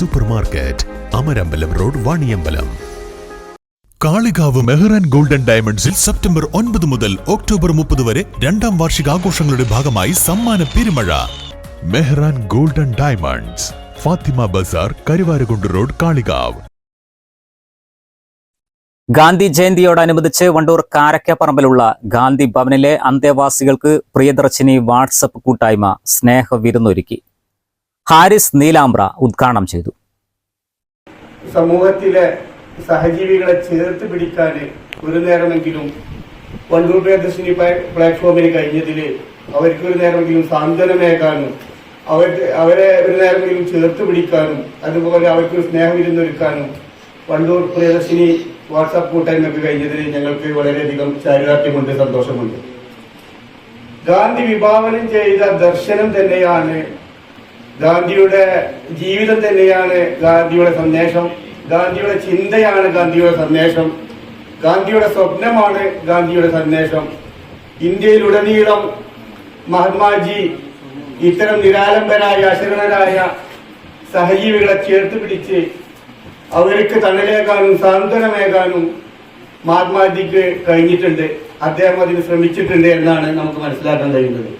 Super market Amarambalam road Vaniyambalam. Kalikavu Mehran golden ഡയമണ്ട്സിൽ September ഒൻപത് മുതൽ ഒക്ടോബർ മുപ്പത് വരെ രണ്ടാം വാർഷിക ആഘോഷങ്ങളുടെ ഭാഗമായി സമ്മാന പെരുമഴ. Mehran golden diamonds Fathima Bazar Karuvarakundu road Kalikavu. Gandhi ജയന്തിയോടനുബന്ധിച്ച് Wandoor കാരക്കപ്പറമ്പിലുള്ള ഗാന്ധി ഭവനിലെ അന്തേവാസികൾക്ക് പ്രിയദർശിനി വാട്സപ്പ് കൂട്ടായ്മ സ്നേഹ വിരുന്നൊരുക്കി. ഹാരിസ് നീലാംബ്ര ഉദ്ഘാടനം ചെയ്തു. സമൂഹത്തിലെ സഹജീവികളെ ചേർത്ത് പിടിക്കാൻ ഒരു നേരമെങ്കിലും വണ്ടൂർ പ്രിയദർശിനി പ്ലാ- പ്ലാറ്റ്ഫോമിന് കഴിഞ്ഞതിൽ അവർക്ക് ഒരു നേരമെങ്കിലും സാന്ത്വനമേകാനും അവർ അവരെ ഒരു നേരമെങ്കിലും ചേർത്ത് പിടിക്കാനും അതുപോലെ അവർക്ക് സ്നേഹവിരുന്നൊരുക്കാനും വണ്ടൂർ പ്രിയദർശിനി വാട്സാപ്പ് കൂട്ടായ്മയ്ക്ക് കഴിഞ്ഞതിൽ ഞങ്ങൾക്ക് വളരെയധികം ചാരിതാർത്ഥ്യമുണ്ട് സന്തോഷമുണ്ട്. ഗാന്ധി വിഭാവനം ചെയ്ത ദർശനം തന്നെയാണ് ഗാന്ധിയുടെ ജീവിതം തന്നെയാണ് ഗാന്ധിയുടെ സന്ദേശം. ഗാന്ധിയുടെ ചിന്തയാണ് ഗാന്ധിയുടെ സന്ദേശം. ഗാന്ധിയുടെ സ്വപ്നമാണ് ഗാന്ധിയുടെ സന്ദേശം. ഇന്ത്യയിലുടനീളം മഹാത്മാജി ഇത്തരം നിരാലംബരായ അശരണരായ സഹജീവികളെ ചേർത്ത് പിടിച്ച് അവർക്ക് തണലേക്കാനും സാന്ത്വനമേകാനും മഹാത്മാജിക്ക് കഴിഞ്ഞിട്ടുണ്ട്. അദ്ദേഹം അതിന് ശ്രമിച്ചിട്ടുണ്ട് എന്നാണ് നമുക്ക് മനസ്സിലാക്കാൻ കഴിയുന്നത്.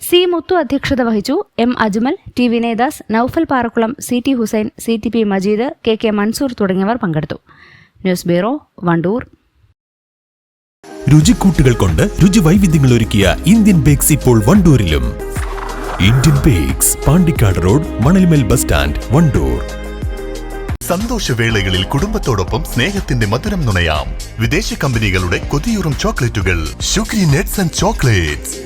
സി മുത്തു അധ്യക്ഷത വഹിച്ചു M Ajmal T Vinayadas Noufal Parakkulam C T Hussain C T P Majeed K K Mansoor തുടങ്ങിയവർ പങ്കെടുത്തു. News bureau Wandoor. രുചിക്കൂട്ടുകൾ കൊണ്ട് രുചി വൈവിധ്യങ്ങൾ ഒരുക്കിയ ഇന്ത്യൻ ബേക്സ് ഇപ്പോൾ വണ്ടൂരിലും. Indian bakes Pandikkad road Manalmel bus stand Wandoor. സന്തോഷവേളകളിൽ കുടുംബത്തോടൊപ്പം സ്നേഹത്തിന്റെ മധുരം നുണയാം. വിദേശ കമ്പനികളുടെ കൊതിയൂറും ചോക്ലേറ്റുകൾ. Sugary nets and chocolates.